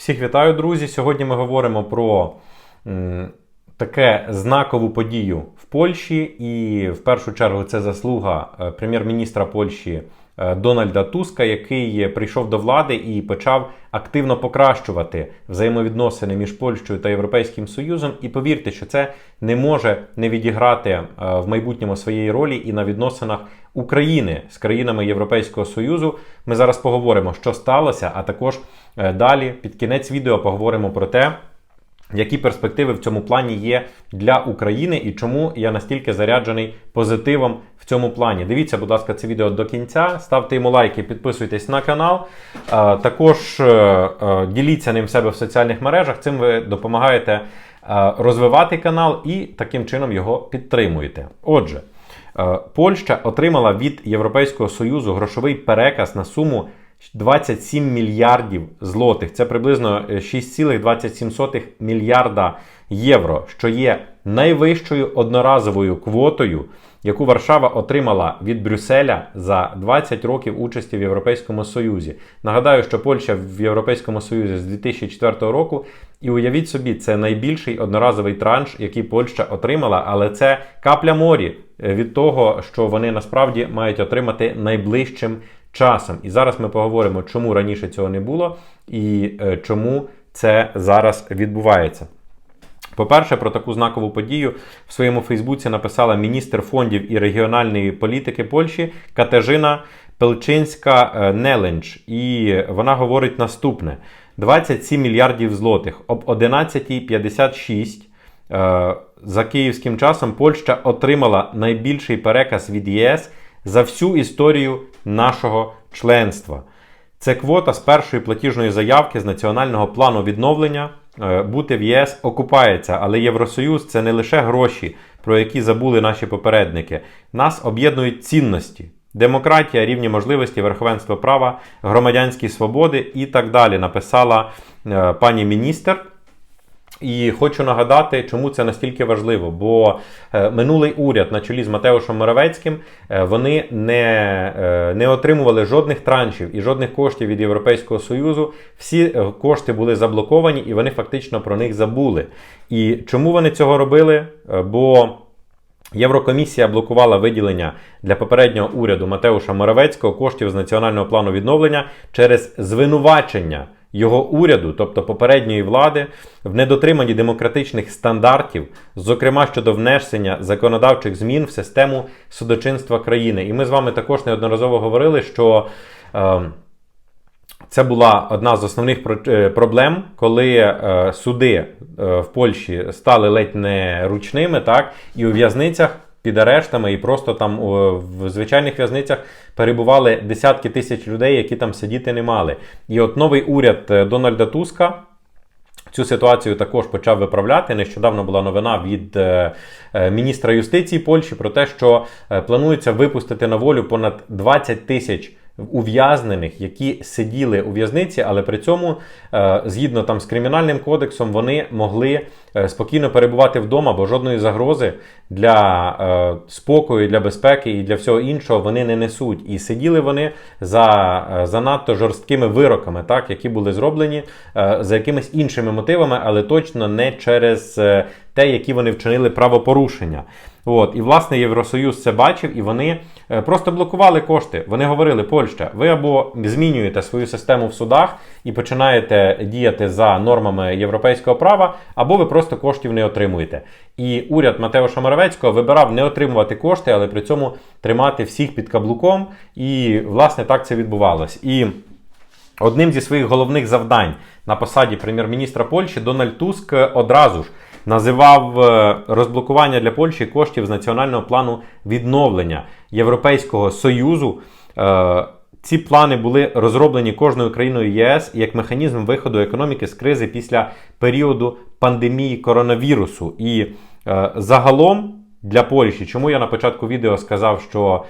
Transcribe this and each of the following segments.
Всіх вітаю, друзі! Сьогодні ми говоримо про м, таке знакову подію в Польщі, і в першу чергу це заслуга е, прем'єр-міністра Польщі е, Дональда Туска, який прийшов до влади і почав активно покращувати взаємовідносини між Польщею та Європейським Союзом. І повірте, що це не може не відіграти е, в майбутньому своєї ролі і на відносинах України з країнами Європейського Союзу. Ми зараз поговоримо, що сталося, а також далі під кінець відео поговоримо про те. Які перспективи в цьому плані є для України і чому я настільки заряджений позитивом в цьому плані? Дивіться, будь ласка, це відео до кінця. Ставте йому лайки, підписуйтесь на канал. Е, Також е, е, діліться ним себе в соціальних мережах. Цим ви допомагаєте е, розвивати канал і таким чином його підтримуєте. Отже, е, Польща отримала від Європейського Союзу грошовий переказ на суму 27 мільярдів злотих. Це приблизно е, 6,27 мільярда євро, що є найвищою одноразовою квотою, яку Варшава отримала від Брюсселя за 20 років участі в Європейському Союзі. Нагадаю, що Польща в Європейському Союзі з 2004 року. І уявіть собі, це найбільший одноразовий транш, який Польща отримала, але це капля морі е, від того, що вони насправді мають отримати найближчим часом. І зараз ми поговоримо, чому раніше цього не було і е, чому це зараз відбувається. По-перше, про таку знакову подію в своєму Фейсбуці написала міністр фондів і регіональної політики Польщі Катежина Пелчинська е, Неленч. І вона говорить наступне: 27 мільярдів злотих об 11.56 е, за київським часом Польща отримала найбільший переказ від ЄС за всю історію нашого членства. Це квота з першої платіжної заявки з національного плану відновлення. Е, Бути в ЄС окупається, але Євросоюз це не лише гроші, про які забули наші попередники. Нас об'єднують цінності: демократія, рівні можливості, верховенство права, громадянські свободи і так далі. Написала е, пані міністр. І хочу нагадати, чому це настільки важливо. Бо е, минулий уряд на чолі з Матеушем Моравецьким е, вони не, е, не отримували жодних траншів і жодних коштів від Європейського Союзу. Всі кошти були заблоковані і вони фактично про них забули. І чому вони цього робили? Бо Єврокомісія блокувала виділення для попереднього уряду Матеуша Моравецького коштів з національного плану відновлення через звинувачення його уряду, тобто попередньої влади, в недотриманні демократичних стандартів, зокрема щодо внесення законодавчих змін в систему судочинства країни. І ми з вами також неодноразово говорили, що. Е, це була одна з основних е, проблем, коли е, суди е, в Польщі стали ледь не ручними, так, і у в'язницях під арештами, і просто там в звичайних в'язницях перебували десятки тисяч людей, які там сидіти не мали. І от новий уряд е, Дональда Туска. Цю ситуацію також почав виправляти. Нещодавно була новина від е, е, міністра юстиції Польщі про те, що планується випустити на волю понад 20 тисяч ув'язнених, які сиділи у в'язниці, але при цьому, е, згідно там з кримінальним кодексом, вони могли е, спокійно перебувати вдома, бо жодної загрози для е, спокою, для безпеки і для всього іншого вони не несуть. І сиділи вони за занадто жорсткими вироками, так, які були зроблені за якимись іншими мотивами, але точно не через те, які вони вчинили правопорушення. От, і власне Євросоюз це бачив, і вони е, просто блокували кошти. Вони говорили: Польща, ви або змінюєте свою систему в судах і починаєте діяти за нормами європейського права, або ви просто коштів не отримуєте. І уряд Матеуша Моравецького вибирав не отримувати кошти, але при цьому тримати всіх під каблуком. І власне так це відбувалось. І Одним зі своїх головних завдань на посаді прем'єр-міністра Польщі Дональд Туск одразу ж називав е, розблокування для Польщі коштів з національного плану відновлення Європейського Союзу. Е, Ці плани були розроблені кожною країною ЄС як механізм виходу економіки з кризи після періоду пандемії коронавірусу. І е, загалом для Польщі, чому я на початку відео сказав, що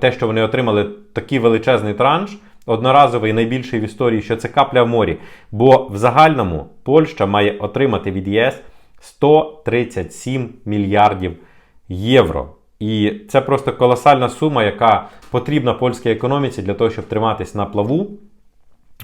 те, що вони отримали такий величезний транш, одноразовий найбільший в історії, що це капля в морі. Бо в загальному Польща має отримати від ЄС 137 мільярдів євро. І це просто колосальна сума, яка потрібна польській економіці для того, щоб триматись на плаву.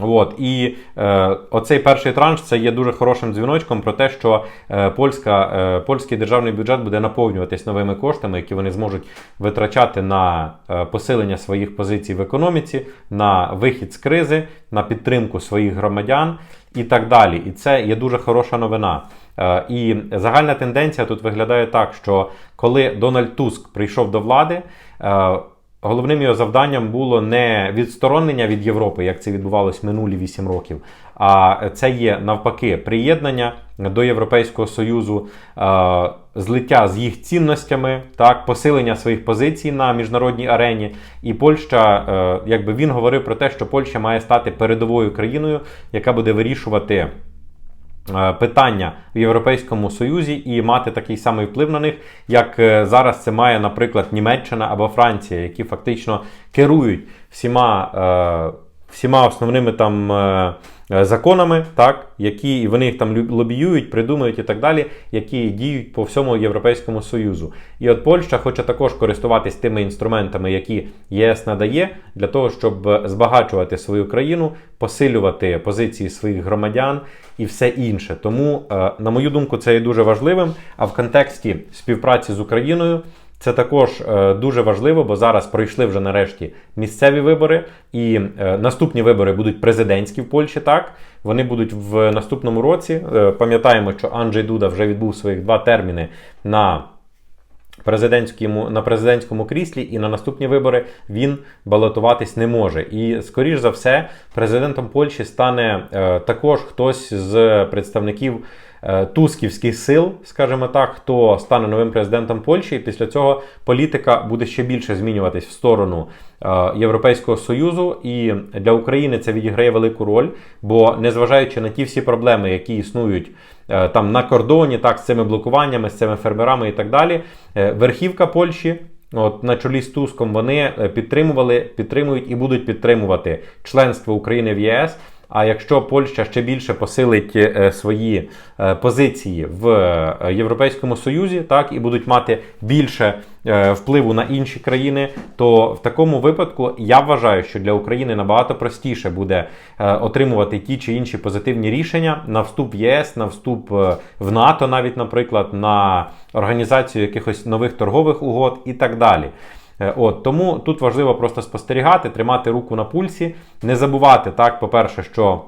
От і е, оцей перший транш це є дуже хорошим дзвіночком про те, що е, польська, е, польський державний бюджет буде наповнюватись новими коштами, які вони зможуть витрачати на е, посилення своїх позицій в економіці, на вихід з кризи, на підтримку своїх громадян і так далі. І це є дуже хороша новина. Е, і загальна тенденція тут виглядає так, що коли Дональд Туск прийшов до влади. е, Головним його завданням було не відсторонення від Європи, як це відбувалось минулі 8 років, а це є навпаки приєднання до Європейського Союзу, е, злиття з їх цінностями, так, посилення своїх позицій на міжнародній арені. І Польща, е, якби він говорив про те, що Польща має стати передовою країною, яка буде вирішувати. Е, Питання в Європейському Союзі і мати такий самий вплив на них, як е, зараз це має, наприклад, Німеччина або Франція, які фактично керують всіма, е, всіма основними там е, е, законами, так, які вони їх там лобіюють, придумують і так далі, які діють по всьому Європейському Союзу. І от Польща хоче також користуватись тими інструментами, які ЄС надає, для того, щоб збагачувати свою країну, посилювати позиції своїх громадян і все інше. Тому, е, на мою думку, це є дуже важливим. А в контексті співпраці з Україною. Це також е, дуже важливо, бо зараз пройшли вже нарешті місцеві вибори, і е, наступні вибори будуть президентські в Польщі. Так вони будуть в наступному році. Е, пам'ятаємо, що Анджей Дуда вже відбув своїх два терміни на президентському на президентському кріслі, і на наступні вибори він балотуватись не може. І скоріш за все, президентом Польщі стане е, також хтось з представників. е, Тусківських сил, скажімо так, хто стане новим президентом Польщі, і після цього політика буде ще більше змінюватись в сторону е, Європейського Союзу. І для України це відіграє велику роль, бо незважаючи на ті всі проблеми, які існують там на кордоні, так з цими блокуваннями, з цими фермерами і так далі, е, верхівка Польщі. От на чолі з Туском вони е, підтримували, підтримують і будуть підтримувати членство України в ЄС. А якщо Польща ще більше посилить е, свої е, позиції в е, Європейському Союзі, так і будуть мати більше впливу на інші країни, то в такому випадку я вважаю, що для України набагато простіше буде отримувати ті чи інші позитивні рішення на вступ в ЄС, на вступ в НАТО, навіть, наприклад, на організацію якихось нових торгових угод і так далі. Е, От тому тут важливо просто спостерігати, тримати руку на пульсі, не забувати так, по-перше, що.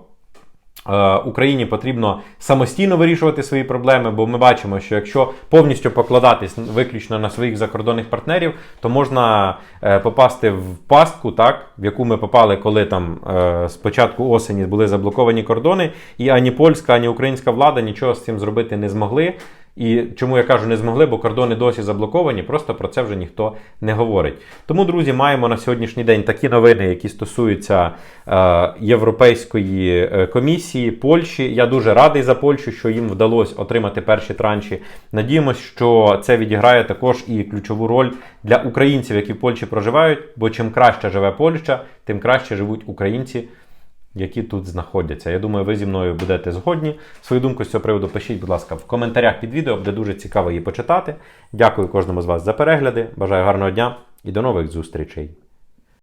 е, Україні потрібно самостійно вирішувати свої проблеми, бо ми бачимо, що якщо повністю покладатись виключно на своїх закордонних партнерів, то можна е, попасти в пастку, так в яку ми попали, коли там з осені були заблоковані кордони, і ані польська, ані українська влада нічого з цим зробити не змогли. І чому я кажу не змогли, бо кордони досі заблоковані, просто про це вже ніхто не говорить. Тому, друзі, маємо на сьогоднішній день такі новини, які стосуються е, Європейської е, комісії Польщі. Я дуже радий за Польщу, що їм вдалося отримати перші транші. Надіємось, що це відіграє також і ключову роль для українців, які в Польщі проживають. Бо чим краще живе Польща, тим краще живуть українці які тут знаходяться. Я думаю, ви зі мною будете згодні. Свою думку з цього приводу пишіть, будь ласка, в коментарях під відео, буде дуже цікаво її почитати. Дякую кожному з вас за перегляди. Бажаю гарного дня і до нових зустрічей.